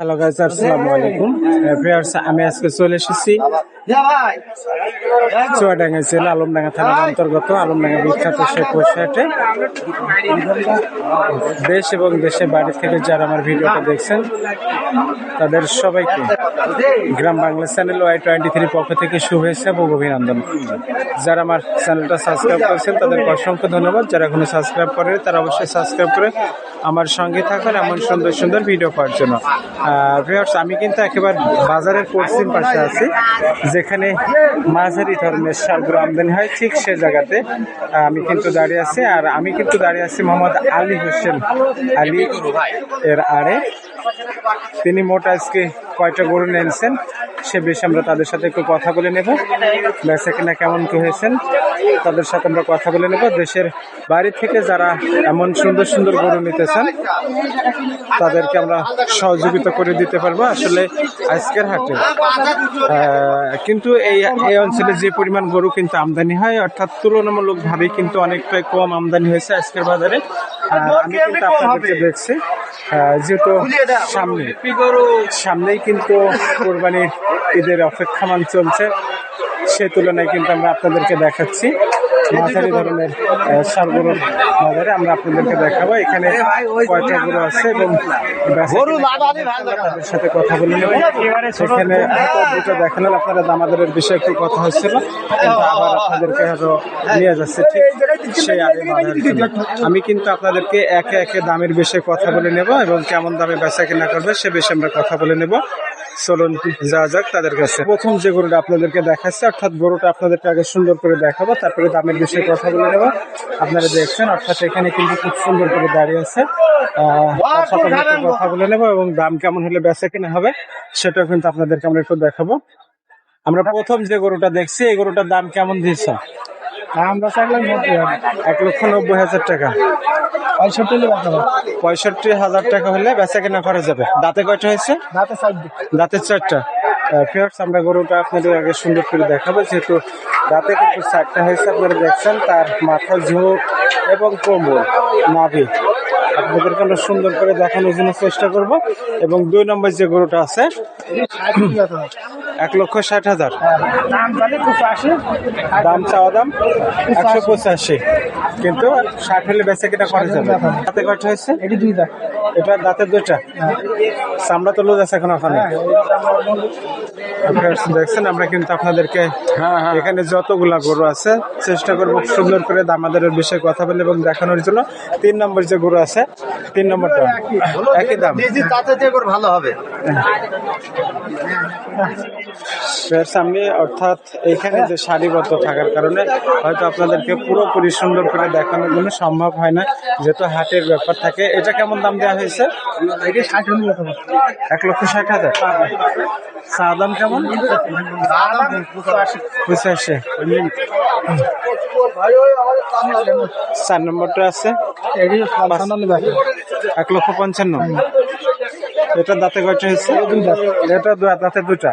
Hello guys আসসালামু আলাইকুম viewers আমি আজকে চলে এসেছি চুয়াডাঙ্গা জেলা আলমডাঙ্গা থানার অন্তর্গত আলমডাঙ্গা বিখ্যাত শেখ ওয়েবসাইটে দেশ এবং দেশের বাড়ি থেকে যারা আমার ভিডিওটা দেখছেন, তাদের সবাইকে Gram Bangla channel Y twenty three পক্ষ থেকে শুভেচ্ছা এবং অভিনন্দন। যারা আমার চ্যানেলটা সাবস্ক্রাইব করেছেন, তাদেরকে অসংখ্য ধন্যবাদ। যারা এখনও সাবস্ক্রাইব করে তারা অবশ্যই সাবস্ক্রাইব করে আমার সঙ্গে থাকার এমন সুন্দর সুন্দর ভিডিও পাওয়ার জন্য। ভিউয়ার্স আমি কিন্তু একেবারে বাজারের পশ্চিম পাশে আছি, যেখানে মাঝারি ধরনের সারগুলো আমদানি হয়, ঠিক সে জায়গাতে আমি কিন্তু দাঁড়িয়ে আছি, আর আমি কিন্তু দাঁড়িয়ে আছি মোহাম্মদ আলী হোসেন আলী এর আড়ে। তিনি মোট আজকে কয়টা গরু নিয়েছেন, সে বিষয়ে আমরা তাদের সাথে একটু কথা বলে নেব। বেচা কিনা কেমন কি হয়েছেন, তাদের সাথে আমরা কথা বলে নেব। দেশের বাড়ি থেকে যারা এমন সুন্দর সুন্দর গরু নিতে চান তাদেরকে আমরা সহযোগিতা করে দিতে পারব আসলে আজকের হাটে। কিন্তু এই এই অঞ্চলে যে পরিমাণ গরু কিন্তু আমদানি হয়, অর্থাৎ তুলনামূলকভাবে কিন্তু অনেকটাই কম আমদানি হয়েছে আজকের বাজারে। আমি কিন্তু আপনাদেরকে দেখছি। যেহেতু সামনে, সামনেই কিন্তু কোরবানির ঈদের অপেক্ষামান চলছে, সে তুলনায় কিন্তু আমরা আপনাদেরকে দেখাচ্ছি। মাঝারি ধরনের সারগরুর বাজারে আমরা আপনাদেরকে দেখাবো। এখানে কয়টা গরু আছে এবং তাদের সাথে কথা বলে। নেব সেখানে দুটো দেখালেন আপনারা দামাদারের বিষয়ে একটু কথা হচ্ছিল কিন্তু আবার আপনাদেরকে হয়তো নিয়ে যাচ্ছে ঠিক সেই আগে। আমি কিন্তু আপনাদেরকে একে একে দামের বিষয়ে কথা বলে নেব এবং কেমন দামে বেচা কেনা করবে সে বিষয়ে আমরা কথা বলে নেব। চলুন যাওয়া যাক তাদের কাছে। প্রথম যে গরুটা আপনাদেরকে দেখাচ্ছে অর্থাৎ গরুটা আপনাদেরকে আগে সুন্দর করে দেখাবো তারপরে দামের বিষয়ে কথা বলে নেব। আপনারা দেখছেন অর্থাৎ এখানে কিন্তু খুব সুন্দর করে দাঁড়িয়ে আছে। কথা বলে নেব এবং দাম কেমন হলে বেচা কেনা হবে সেটাও কিন্তু আপনাদেরকে আমরা একটু দেখাবো। আমরা প্রথম যে গরুটা দেখছি এই গরুটার দাম কেমন দিয়েছে আমরা চাইলাম এক লক্ষ নব্বই হাজার টাকা। পঁয়ষট্টি পঁয়ষট্টি হাজার টাকা হলে বেচা কেনা করা যাবে। দাঁতে কয়টা হয়েছে? সাইড দিই দাঁতের চারটা। ফিয়ার্স আমরা গরুটা আপনাদের আগে সুন্দর করে দেখাবো। যেহেতু দাঁতে কিন্তু চারটা হয়েছে আপনারা দেখছেন তার মাথা ঝোঁক এবং কোমর নাভি। আপনাদেরকে আমরা সুন্দর করে দেখানোর জন্য চেষ্টা করব। এবং দুই নম্বর যে গরুটা আছে। এক লক্ষ ষাট হাজার। হ্যাঁ, দাম তাহলে কিছু দাম চাওয়া দাম একশো পঁচাশি। কিন্তু ষাট হলে বেচা কেনা করা যাবে দাঁতে কয়টা হয়েছে? এটি দুই দাম এটা দাঁতের দুইটা। চামড়া তো লোজ আছে এখন ওখানে। দেখছেন আমরা কিন্তু আপনাদেরকে এখানে যতগুলা গরু আছে চেষ্টা করব সুন্দর করে দামাদারের বিষয়ে কথা বলে এবং দেখানোর জন্য। তিন নম্বর যে গরু আছে তিন নম্বরটা একই। দাম। তাতে যে করে ভালো হবে। সামনে অর্থাৎ এখানে যে সারিবদ্ধ থাকার কারণে হয়তো আপনাদেরকে পুরোপুরি সুন্দর করে দেখানোর জন্য সম্ভব হয় না যেহেতু হাটের ব্যাপার থাকে। এটা কেমন দাম দেওয়া হয়েছে। এক লক্ষ ষাট হাজার। চা দাম কেমন? পঁচাশি। চার নম্বরটা আছে। এক লক্ষ পঞ্চান্ন। এটা দাঁতে কয়টা হয়েছে? এটা দাঁতে। দুটা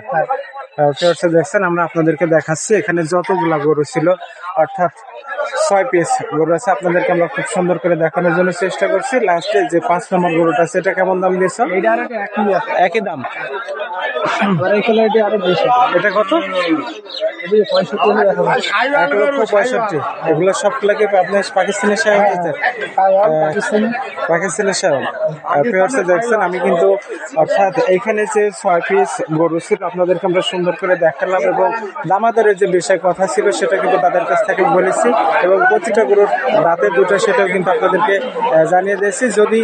ফেরত দেখছেন আমরা আপনাদেরকে দেখাচ্ছি এখানে যতগুলা গরু ছিল অর্থাৎ ছয় পিস গরু আছে আপনাদেরকে আমরা খুব সুন্দর করে দেখানোর জন্য চেষ্টা করছি। লাস্টে যে পাঁচ নম্বর গরুটা আছে এটা কেমন দাম দিয়েছ? একই দাম। আর আরও বেশি। এটা কত? পঁয়ষট্টি। এক লক্ষ এগুলো আপনার সাহেব পাকিস্তানের সাহেব ফেয়ার্সে দেখছেন আমি কিন্তু অর্থাৎ এইখানে যে ছয় পিস গরু ছিল আপনাদেরকে আমরা সুন্দর করে দেখালাম এবং দামাদারের যে বিষয় কথা ছিল সেটা কিন্তু তাদের কাছ থেকে বলেছি এবং প্রতিটা গুরুর রাতে দুটো সেটাও কিন্তু আপনাদেরকে জানিয়ে দিয়েছি। যদি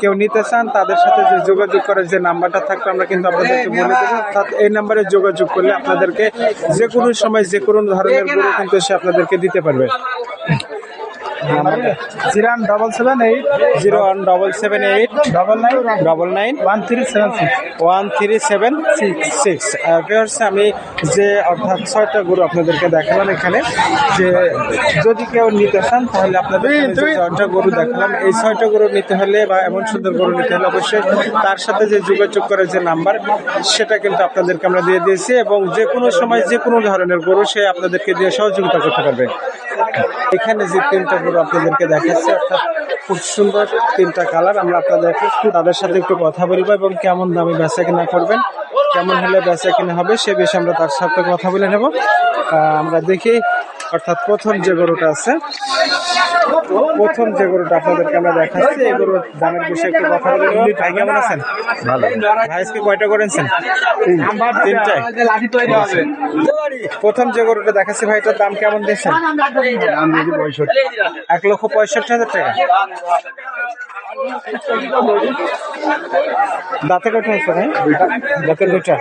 কেউ নিতে চান, তাদের সাথে যে যোগাযোগ করার যে নাম্বারটা থাকবে, আমরা কিন্তু আপনাদেরকে বলে দেবো। অর্থাৎ এই নাম্বারে যোগাযোগ করলে আপনাদেরকে যে কোনো সময় যে কোনো ধরনের গুরু কিন্তু সে আপনাদেরকে দিতে পারবে। জিরান double seven eight zero one double seven eight double nine double nine one three seven six one three seven six viewers আমি যে অর্থাৎ ছয়টা গরু আপনাদেরকে দেখালাম এখানে যে যদি কেউ নিতে চান তাহলে আপনাদের ছয়টা গরু দেখালাম এই ছয়টা গরু নিতে হলে বা এমন সুন্দর গরু নিতে হলে অবশ্যই তার সাথে যে যোগাযোগ করার যে নাম্বার সেটা কিন্তু আপনাদেরকে আমরা দিয়ে দিয়েছি এবং যে কোনো সময় যে কোনো ধরনের গরু সে আপনাদেরকে দিয়ে সহযোগিতা করতে পারবে এখানে যে তিনটা গরু আপনাদেরকে দেখাচ্ছে অর্থাৎ খুব সুন্দর তিনটা কালার আমরা আপনাদের তাদের সাথে একটু কথা বলব এবং কেমন দামে বেচা কিনা করবেন কেমন হলে বেচা কিনা হবে সে বিষয়ে আমরা তার সাথে কথা বলে নেব। আমরা দেখি অর্থাৎ প্রথম যে গরুটা আছে প্রথম যে গরুটা আপনাদেরকে আমরা দেখাচ্ছি এই গরুর দামের বিষয়ে একটু কথা বলে ভাই কেমন আছেন? ভালো ভাই আজকে কয়টা করেছেন তিনটায়? প্রথম যে গরুটা দেখাচ্ছি ভাই, এটার দাম কেমন দিয়েছেন? এক লক্ষ পঁয়ষট্টি হাজার টাকা। দাঁতে কটা হয়েছে ভাই? দাঁতে দুটা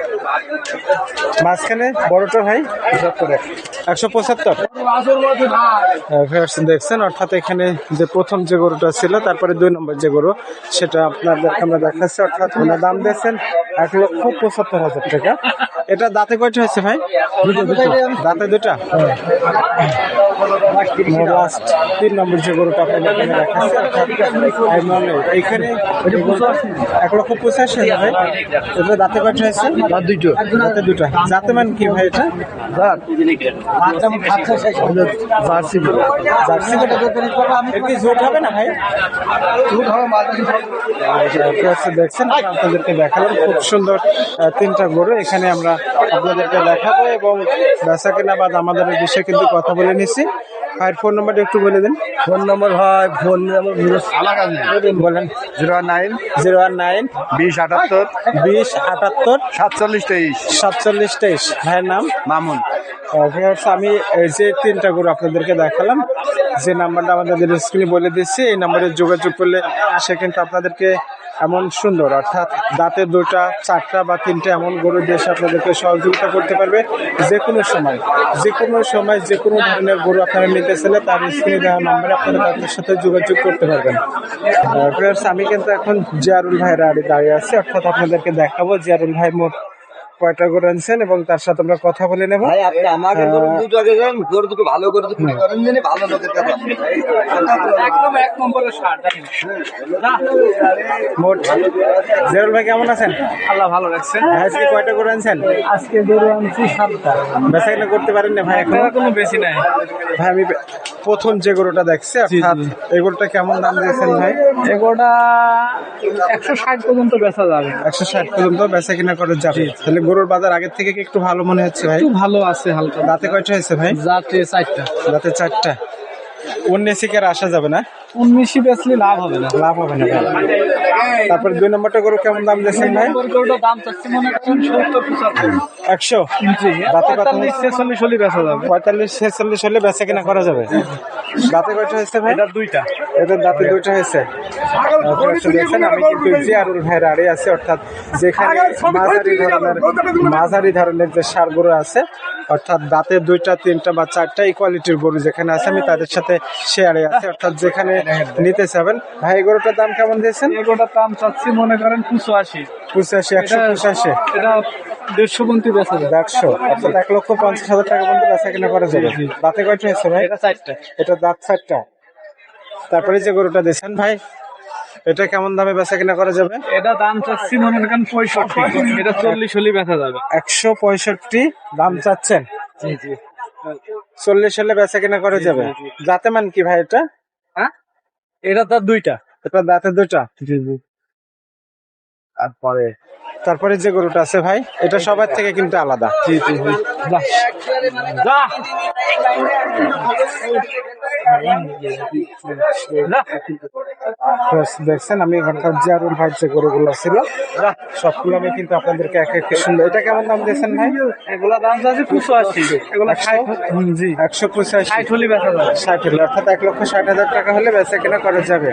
মাঝখানে বড়টা ভাই? একশো পঁচাত্তর। দেখছেন? অর্থাৎ এখানে যে প্রথম যে গরুটা ছিল, তারপরে দুই নম্বর যে গরু, সেটা আপনাদেরকে আমরা দেখাচ্ছি। অর্থাৎ দাম দিয়েছেন এক লক্ষ পঁচাত্তর হাজার টাকা। এটা দাঁতে কয়টা হয়েছে ভাই? দাঁতে দুটা? লাস্ট তিন নম্বর যে গরুটা এখানে এক লক্ষ পঁচাশি হাজার ভাই? এটা দাঁতে কয়টা হয়েছে? দাঁত দুটো। দাঁতে দুটা। জাতে মান কি ভাই এটা? জার্সি জার্সি এর কি জোট হবে না ভাই? আচ্ছা, দেখছেন আপনাদেরকে দেখালাম। খুব সুন্দর তিনটা গরু। এখানে আমরা আপনাদেরকে দেখাবো এবং বেচা কেনা বাদ আমাদের বিষয়ে কিন্তু কথা বলে নিছি ভাইয়ের ফোন নাম্বারটা একটু বলে দিন। ফোন নম্বর হয় ফোন নম্বর বলেন। Zero nine zero one nine বিশ আটাত্তর বিশ আটাত্তর সাতচল্লিশ তেইশ সাতচল্লিশ তেইশ। ভাইয়ের নাম? মামুন। আহ, আমি এই যে তিনটা গরু আপনাদেরকে দেখালাম যে নাম্বারটা আমাদের স্ক্রিনে বলে দিচ্ছি এই নাম্বারে যোগাযোগ করলে সে কিন্তু আপনাদেরকে এমন সুন্দর, অর্থাৎ দাঁতের দুটা চারটা বা তিনটা এমন গরু দিয়ে আপনাদেরকে সহযোগিতা করতে পারবে। যে কোনো সময়, যে কোনো সময় যে কোনো ধরনের গরু আপনারা নিতে চাইলে তার স্ক্রিনে দেওয়া নাম্বারে আপনারা তাদের সাথে যোগাযোগ করতে পারবেন। আমি কিন্তু এখন জিয়ারুল ভাইয়ের আড়ে দাঁড়িয়ে আছি, অর্থাৎ আপনাদেরকে দেখাবো জিয়ারুল ভাই মোট কয়টা গরু আনছেন এবং তার সাথে আমরা কথা বলে নেব? ভাই আপনি আমাকে আহ, গরু দুটো আগে যান গরু দুটো ভালো করে দুটো করেন জানি ভালো লোকের কথা একদম এক নম্বরের শার্ট মোট। জেরুল ভাই কেমন আছেন? আল্লাহ ভালো রাখছেন আজকে কয়টা করে আনছেন? আজকে গরু আনছি সাতটা। বেচা কিনা করতে পারেন না ভাই এখন? কোনো বেশি নাই। ভাই আমি প্রথম যে গরুটা দেখছি অর্থাৎ এই গরুটা কেমন দাম দিয়েছেন ভাই? এগোটা একশো ষাট পর্যন্ত বেচা যাবে। একশো ষাট পর্যন্ত বেচা কিনা করে যাবে। তাহলে গরুর বাজার আগের থেকে কি একটু ভালো মনে হচ্ছে ভাই? একটু ভালো আছে হালকা। দাঁতে কয়টা হয়েছে ভাই? দাঁতে চারটা। দাঁতে চারটা। উনিশে কি আর আসা যাবে না? উনিশে বেচলে লাভ হবে না। লাভ হবে না ভাই। তারপরে দুই নম্বরটা গরু কেমন দাম দিয়েছেন ভাই মনে একশো পঁয়তাল্লিশ ছেচল্লিশ হলে বেচা যাবে পঁয়তাল্লিশ ছেচল্লিশ হলে বেচা কিনা করা যাবে দাঁতে কয়টা হয়েছে ভাই এটা দুইটা এদের দাঁতে দুইটা হয়েছে আমি কিন্তু জিয়ারুল ভাইয়ের আড়ে আছি অর্থাৎ যেখানে মাঝারি ধরনের মাঝারি ধরনের যে সার গরু আছে অর্থাৎ দাঁতে দুইটা তিনটা বা চারটা এই কোয়ালিটির গরু যেখানে আছে আমি তাদের সাথে শেয়ারে আছি। অর্থাৎ যেখানে নিতে চাবেন। ভাই এই গরুটার দাম কেমন দিয়েছেন? এগোটার দাম চাচ্ছি মনে করেন পুষো আশি পঁচাশি একশো পঁচাশি। এটা দেড়শো পন্থী বেচা যাবে একশো। অর্থাৎ এক লক্ষ পঞ্চাশ হাজার টাকা পর্যন্ত বেচা কিনা করা যাবে। দাঁতে কয়টা হয়েছে ভাই? এটা চারটা। এটা দাঁত চারটা। তারপরে যে গরুটা দিয়েছেন ভাই? এটা কেমন দামে বেচা কিনা করা যাবে? এটা দাম চাচ্ছি মনে করেন পঁয়ষট্টি। এটা চল্লিশ হলে বেচা যাবে। একশো পঁয়ষট্টি দাম চাচ্ছেন? জি জি। চল্লিশ হলে বেচা কিনা করা যাবে? দাঁতে মান কি ভাই এটা? হ্যাঁ? এটা তার দুইটা। এটা দাঁতে জি জি। তারপরে? তারপরে যে গরুটা আছে ভাই এটা সবার থেকে কিন্তু আলাদা। জি জি দেখছেন আমি এখানকার জিয়ারুল ভাই যে গরুগুলো ছিল সবগুলো আমি কিন্তু আপনাদেরকে এক এক সুন্দর এটা কেমন দাম দিয়েছেন ভাই? এগুলা দাম চাচ্ছি পুষো আশি এগুলা জি। একশো পঁচাশি। ষাট হলে বেচা যাবে। ষাট হলে অর্থাৎ এক লক্ষ ষাট হাজার টাকা হলে বেচা কেনা করা যাবে।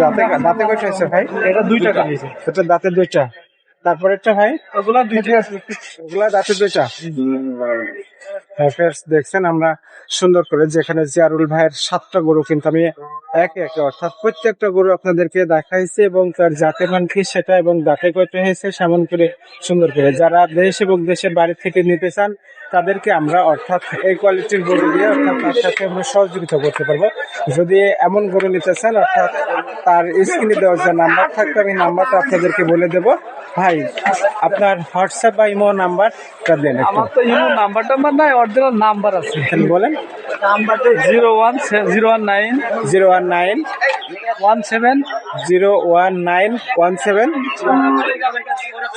দাঁতে দাঁতে কয়টা হয়েছে ভাই? এটা দুই টাকা দিয়েছে এটা দাঁতে দুইটা। তারপরেরটা ভাই? ওগুলা দুইটা ওগুলা দাঁতে দুইটা। হ্যাঁ দেখছেন আমরা সুন্দর করে যেখানে জিয়ারুল ভাইয়ের সাতটা গরু কিন্তু আমি একে একে, অর্থাৎ প্রত্যেকটা গরু আপনাদেরকে দেখাইছি এবং তার জাতের মান কি সেটা এবং দাঁতে কয়টা হয়েছে সেমন করে সুন্দর করে যারা দেশ এবং দেশের বাড়ি থেকে নিতে চান, তাদেরকে আমরা, অর্থাৎ এই কোয়ালিটির গরু দিয়ে, অর্থাৎ তার সাথে আমরা সহযোগিতা করতে পারব। যদি এমন গরু নিতে চান, অর্থাৎ তার স্ক্রিনে দেওয়ার যে নাম্বার থাকবে, আমি নাম্বারটা আপনাদেরকে বলে দেব। ভাই, আপনার হোয়াটসঅ্যাপ বা ইমো নাম্বারটা দেন আমার তো ইমো নাম্বার টাম্বার নাই অরিজিনাল নাম্বার আছে। বলেন। নাম্বারটা zero one zero one nine. Zero one nine. One seven zero one nine one seven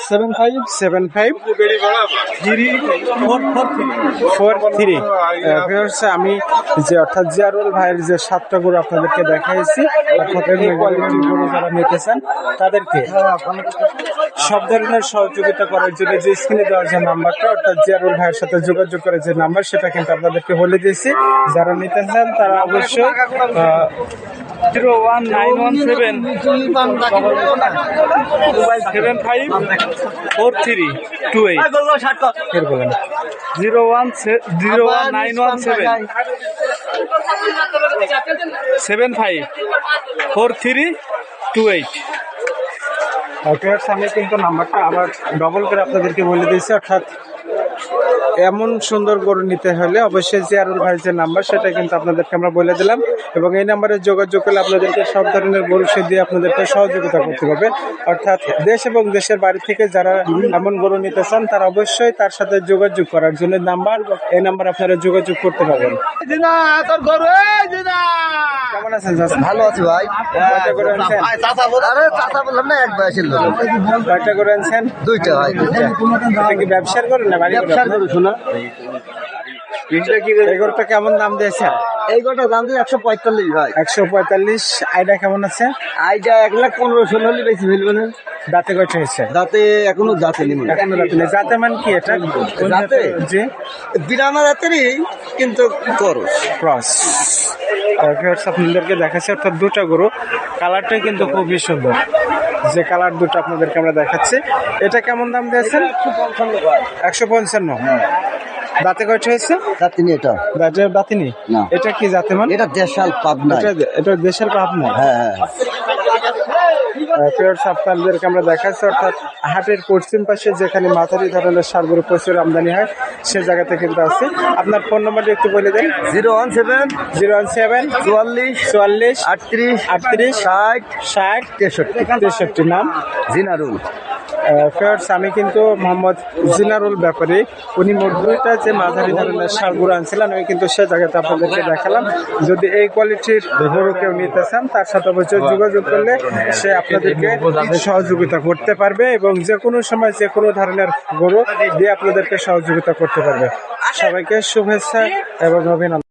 seven five seven five four three আমি যে অর্থাৎ জিয়ারুল ভাইয়ের যে সাতটা গরু আপনাদেরকে দেখাইছি, অর্থাৎ এই যারা নিতে চান তাদেরকে সব ধরনের সহযোগিতা করার জন্য যে স্ক্রিনে দেওয়া যে নাম্বারটা অর্থাৎ জিয়ারুল ভাইয়ের সাথে যোগাযোগ করার যে নাম্বার সেটা কিন্তু আপনাদেরকে বলে দিয়েছি। যারা নিতে চান তারা অবশ্যই zero one nine one seven seven five four three two eight zero one zero one nine one seven seven five four three two eight okay আমি কিন্তু নাম্বারটা আবার ডবল করে আপনাদেরকে বলে দিয়েছি, অর্থাৎ এমন সুন্দর গরু নিতে হলে অবশ্যই জিয়ারুল ভাইয়ের যে নাম্বার সেটা কিন্তু আপনাদেরকে আমরা বলে দিলাম। এবং এই নাম্বারে যোগাযোগ করলে আপনাদেরকে সব ধরনের গরু সে দিয়ে আপনাদেরকে সহযোগিতা করতে হবে। অর্থাৎ দেশ এবং দেশের বাড়ি থেকে যারা এমন গরু নিতে চান তারা অবশ্যই তার সাথে যোগাযোগ করার জন্য নাম্বার। এই নাম্বার আপনারা যোগাযোগ করতে পারবেন। কেমন আছেন ভালো আছি ভাই। কয়টা করে আনছেন? আরে চাচা বললাম না এক বয়সের কয়টা করে আনছেন? দুইটা ভাই দুইটা। এটা কি ব্যবসার করেন না? কেমন দাম দিয়েছেন দাম দিয়ে একশো পঁয়তাল্লিশ ভাই। একশো পঁয়তাল্লিশ। আইডা কেমন আছে? আইটা এক লাখ পনেরো ষোলো হলে বেশি ফেলবে না। দাঁতে কয়টা হয়েছে? দাঁতে এখনও দাঁতে নেই এখনও দাঁতে নেই। মান কি এটা? জাতের? জি। বিরামা দাঁতেরই কিন্তু করো ক্রস। আপনাদেরকে দেখাচ্ছি অর্থাৎ দুটা গরু। কালারটাই কিন্তু খুবই সুন্দর। যে কালার দুটো আপনাদেরকে আমরা দেখাচ্ছি এটা কেমন দাম দিয়েছেন? একশো পঞ্চান্ন দাঁতে কয়টা হয়েছে? দাঁতিনি এটা। দাঁতে দাঁতিনি? এটা কি জাতে মানে? এটা দেশাল পাবনা এটা এটা দেশের পাবনা হ্যাঁ হ্যাঁ। ফেরত আপনাদেরকে আমরা দেখাচ্ছি অর্থাৎ হাটের পশ্চিম পাশে যেখানে মাথারি ধরনের সারগুলো প্রচুর আমদানি হয় সে জায়গাতে কিন্তু আছে আপনার ফোন নম্বরটা একটু বলে দেন। Zero one seven zero one seven চুয়াল্লিশ চুয়াল্লিশ আটত্রিশ আটত্রিশ ষাট ষাট তেষট্টি। তেষট্টি নাম। জিনারুল। ফেয়ার্স আমি কিন্তু মোহাম্মদ জিনারুল ব্যাপারে, উনি মোট দুইটা যে মাঝারি ধরনের সারগুলো আনছিলেন, আমি কিন্তু সে জায়গাতে আপনাদেরকে দেখালাম। যদি এই কোয়ালিটির গরু কেউ নিতে চান, তার সাথে অবশ্যই যোগাযোগ করলে সে আপনাদেরকে সহযোগিতা করতে পারবে এবং যে কোনো সময় যে কোনো ধরনের গরু দিয়ে আপনাদেরকে সহযোগিতা করতে পারবে। সবাইকে শুভেচ্ছা এবং অভিনন্দন।